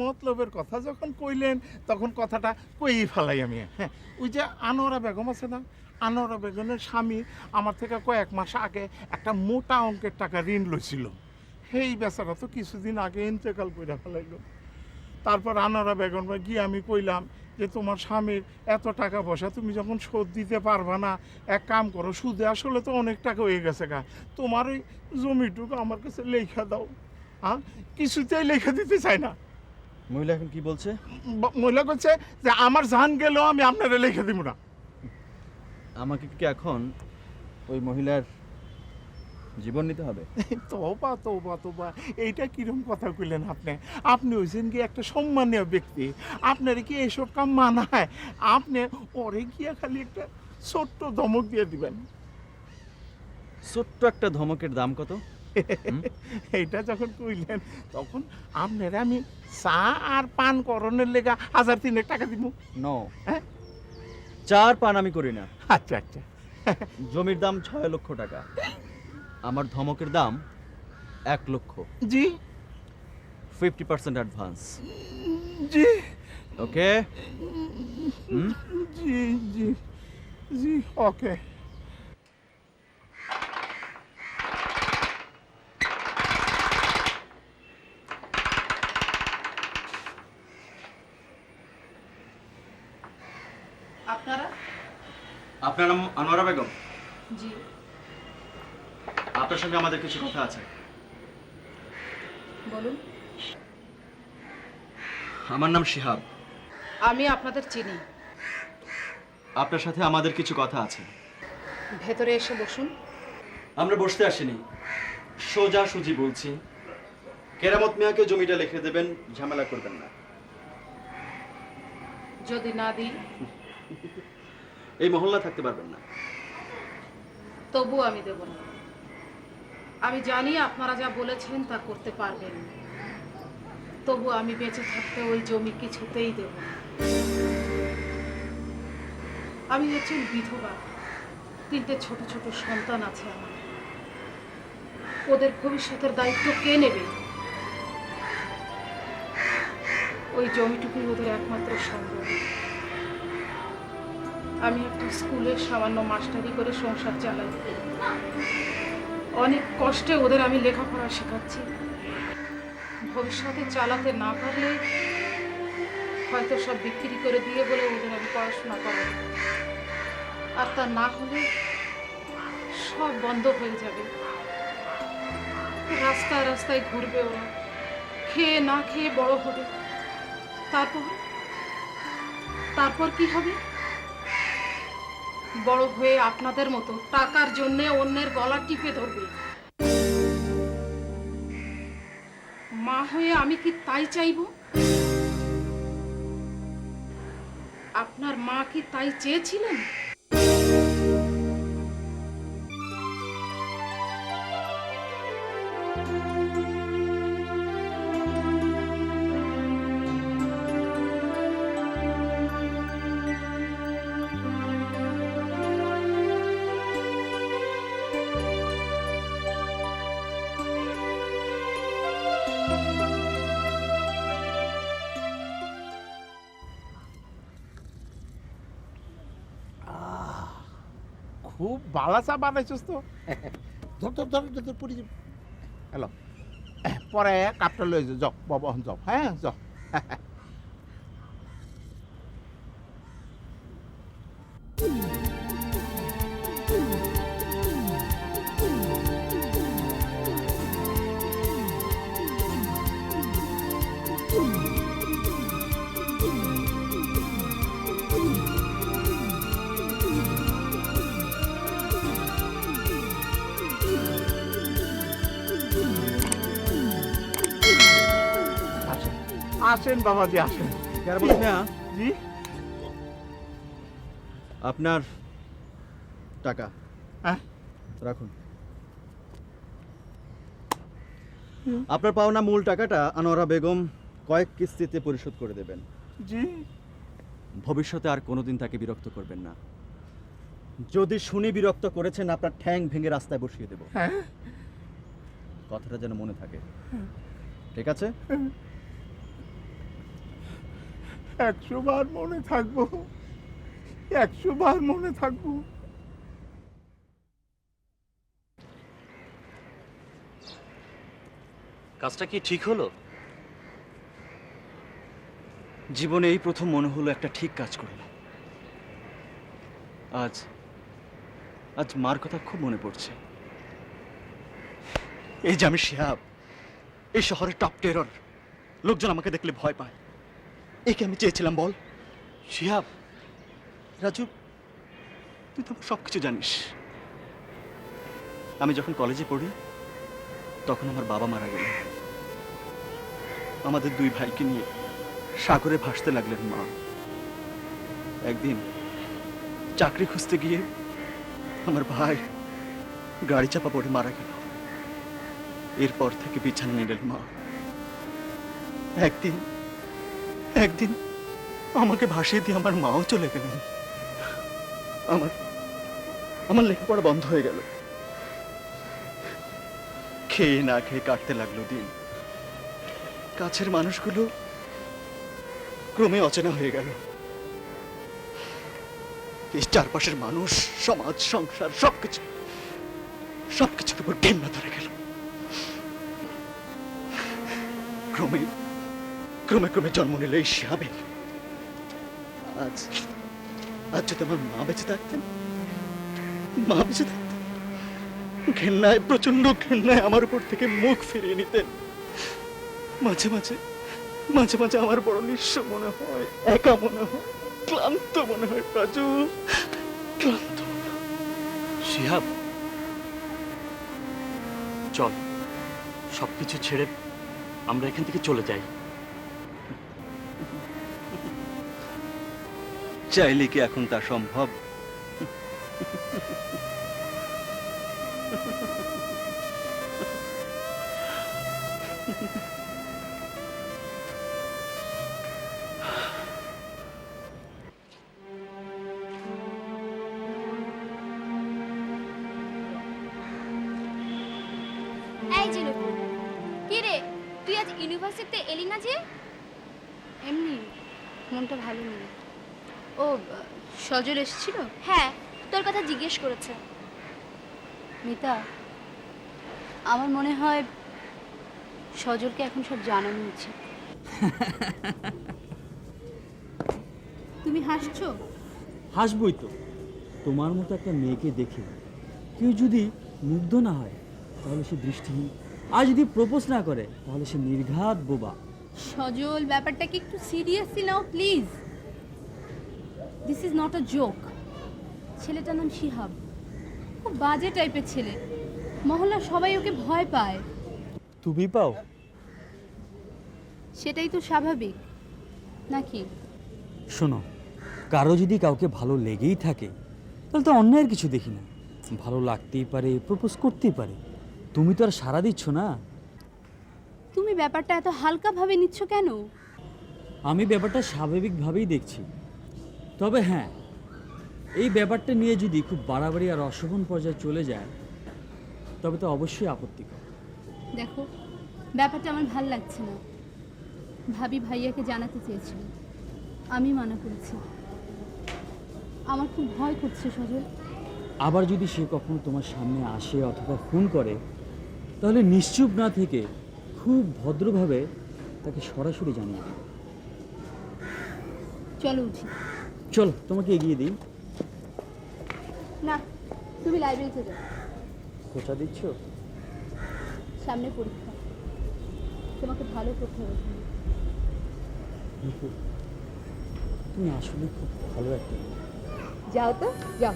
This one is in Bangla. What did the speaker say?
মতলবের কথা যখন কইলেন, তখন কথাটা কই ফেলাই আমি। হ্যাঁ ওই যে আনোয়ারা বেগম আছে না? আনোয়ারা বেগমের স্বামী আমার থেকে কয়েক মাস আগে একটা মোটা অঙ্কের টাকা ঋণ লইছিল। সেই বেচারা তো কিছুদিন আগে ইন্তেকাল করে ফেলাইলো। তারপর আনোয়ারা বেগম গিয়ে আমি কইলাম যে, তোমার স্বামীর এত টাকা পয়সা তুমি যখন শোধ দিতে পারবা না, এক কাম করো, সুদে আসলে তো অনেক টাকা হয়ে গেছে গা। তোমার ওই জমিটুকু আমার কাছে লেখা দাও। হ্যাঁ কিছুতেই লেখা দিতে চাই না। মহিলা এখন কি বলছে? মহিলা করছে যে আমার জান গেলেও আমি আপনারা লেখা দিব না। আমাকে কি এখন ওই মহিলার জীবন নিতে হবে? তোবা তোবা তোবা এইটা কিরম কথা কইলেন আপনি? আপনি হয়েছেন কি একটা সম্মানীয় ব্যক্তি। আপনার কি এসব কাম মানায়? আপনি ওরে গিয়া খালি একটা ছোট্ট ধমক দিয়ে দিবেন। ছোট্ট একটা ধমকের দাম কত? এইটা যখন কইলেন তখন আপনারা আমি চা আর পান করণের লেগা হাজার তিনেক টাকা দিব ন হ্যাঁ? চার পান আমি করি না। আচ্ছা আচ্ছা। জমির দাম ছয় লক্ষ টাকা। আমার ধমকের দাম এক লক্ষ। জি। Fifty percent advance. জি। ওকে জি জি। জি ওকে আপনারা আপনার নাম আনোয়ারা বেগম? জি। আপনার সঙ্গে আমাদের কিছু কথা আছে। বলুন। আমার নাম শিহাব। আমি আপনাদের চিনি। আপনার সাথে আমাদের কিছু কথা আছে। ভেতরে এসে বসুন। আমরা বসতে আসিনি। সোজা সুজি বলছি। কেরামত মিয়াকে জমিটা লিখে দেবেন ঝামেলা করবেন না। যদি না দিই। এই মহল্লা থাকতে পারবেন না। তবু আমি দেব না। আমি জানি আপনারা যা বলেছেন তা করতে পারবেন। তবু আমি বেঁচে থাকতে ওই জমি কিছুতেই দেব না। আমি একজন বিধবা। তিনটে ছোট ছোট সন্তান আছে আমার। ওদের ভবিষ্যতের দায়িত্ব কে নেবে? ওই জমিটুকুই ওদের একমাত্র সম্ভব আমি একটা স্কুলে সামান্য মাস্টারি করে সংসার চালাই। অনেক কষ্টে ওদের আমি লেখাপড়া শেখাচ্ছি। ভবিষ্যতে চালাতে না পারলে হয়তো সব বিক্রি করে দিয়ে বলে ওদের আমি পড়াশোনা করাই আর তা না হলে সব বন্ধ হয়ে যাবে। রাস্তায় রাস্তায় ঘুরবে ওরা। খেয়ে না খেয়ে বড় হবে। তারপর? তারপর কি হবে? বড় হয়ে আপনাদের মতো টাকার জন্য অন্যের গলা টিপে ধরবে। মা হয়ে আমি কি তাই চাইব? আপনার মা কি তাই চেয়েছিলেন? খুব ভালো চা বানাইছিস তো। ধর ধর ধর ধর পড়ি হ্যালো। পরে কাপটা লই যাও যাও বাবা যাও। হ্যাঁ যাও। আসেন আসেন। বাবাজি আসেন মিয়া জি। আপনার টাকা। হ্যাঁ। রাখুন। আপনার পাওনা মূল টাকাটা আনোয়ারা বেগম কয়েক কিস্তিতে পরিশোধ করে দেবেন। জি। ভবিষ্যতে আর কোনোদিন তাকে বিরক্ত করবেন না। যদি শুনি বিরক্ত করেছেন আপনার ঠ্যাং ভেঙে রাস্তায় বসিয়ে দেব। হ্যাঁ। কথাটা যেন মনে থাকে। ঠিক আছে? একশো বার মনে থাকব। একশো বার মনে থাকব। কাজটা কি ঠিক হলো? জীবনে এই প্রথম মনে হলো একটা ঠিক কাজ করলাম। আজ আজ মার কথা খুব মনে পড়ছে। এই যে আমি শিহাব এই শহরের টপ টেরর লোকজন আমাকে দেখলে ভয় পায়। একে আমি চেয়েছিলাম, বল। শিহাব, রাজু, তুই তো সব কিছু জানিস। আমি যখন কলেজে পড়ি, তখন আমার বাবা মারা গেল আমাদের দুই ভাইকে নিয়ে সাগরে ভাসতে লাগলেন মা। একদিন চাকরি খুঁজতে গিয়ে আমার ভাই গাড়ি চাপা পড়ে মারা গেল। এরপর থেকে বিছানা নিলেন মা। একদিন একদিন আমাকে ভাসিয়ে দিয়ে আমার মাও চলে গেলেন। আমার আমার লেখাপড়া বন্ধ হয়ে গেল। খেয়ে না খেয়ে কাটতে লাগল দিন। কাছের মানুষগুলো ক্রমে অচেনা হয়ে গেল। এই চারপাশের মানুষ, সমাজ, সংসার, সবকিছু, সবকিছুর উপর ঘেন্না ধরে গেল। ক্রমে ক্রমে ক্রমে জন্ম নিল এই শিহাবের আজ আজ যদি আমার মা বেঁচে থাকতেন, মা বেঁচে থাকতেন, ঘেন্নায় প্রচণ্ড ঘেন্নায় আমার উপর থেকে মুখ ফিরিয়ে নিতেন। মাঝে মাঝে মাঝে মাঝে আমার বড় নিঃস্ব মনে হয়, একা মনে হয়, ক্লান্ত মনে হয়, রাজু, ক্লান্ত শিহাব চল, সবকিছু ছেড়ে আমরা এখান থেকে চলে যাই। চাইলে কি এখন তা সম্ভব? এই যে কি রে? তুই আজ ইউনিভার্সিটিতে এলি না যে? এমনি মনটা ভালো নেই। ও সজল এসেছিল? হ্যাঁ তোর কথা জিজ্ঞেস করেছে। মিতা আমার মনে হয় সজলকে এখন সব জানানো উচিত তুমি হাসছো? হাসবই তো। তোমার মতো একটা মেয়েকে দেখে কেউ যদি মুগ্ধ না হয় তাহলে সে দৃষ্টিহীন। আর যদি প্রপোজ না করে তাহলে সে নির্ঘাত বোবা। সজল ব্যাপারটাকে একটু seriously now please. This is not a joke ছেলেটার নাম শিহাব। খুব বাজে টাইপের ছেলে। মহল্লার সবাই ওকে ভয় পায়। তুমি পাও? সেটাই তো স্বাভাবিক। নাকি? শোনো কারও যদি কাউকে ভালো লেগেই থাকে তাহলে তো অন্যায়ের কিছু দেখি না। ভালো লাগতেই পারে প্রপোজ করতেই পারে। তুমি তো আর সাড়া দিচ্ছ না। তুমি ব্যাপারটা এত হালকাভাবে নিচ্ছ কেন? আমি ব্যাপারটা স্বাভাবিকভাবেই দেখছি। তবে হ্যাঁ এই ব্যাপারটা নিয়ে যদি খুব বাড়াবাড়ি আর অশোভন পর্যায়ে চলে যায় তবে তো অবশ্যই আপত্তিকর। দেখো ব্যাপারটা আমার ভালো লাগছে না। ভাবি ভাইয়াকে জানাতে চেয়েছিল। আমি মানা করেছি। আমার খুব ভয় করছে সজল। আবার যদি সে কখনো তোমার সামনে আসে অথবা ফোন করে তাহলে নিশ্চুপ না থেকে খুব ভদ্রভাবে তাকে সরাসরি জানিয়ে দিও। চলো উঠি। চল তোমাকে এগিয়ে দিই। না তুমি লাইব্রেরিতে যাও। খোঁচা দিচ্ছ? সামনে পরীক্ষা। তোমাকে ভালো করতে হবে। তুমি আসলে খুব ভালো একটা যাও তো যাও।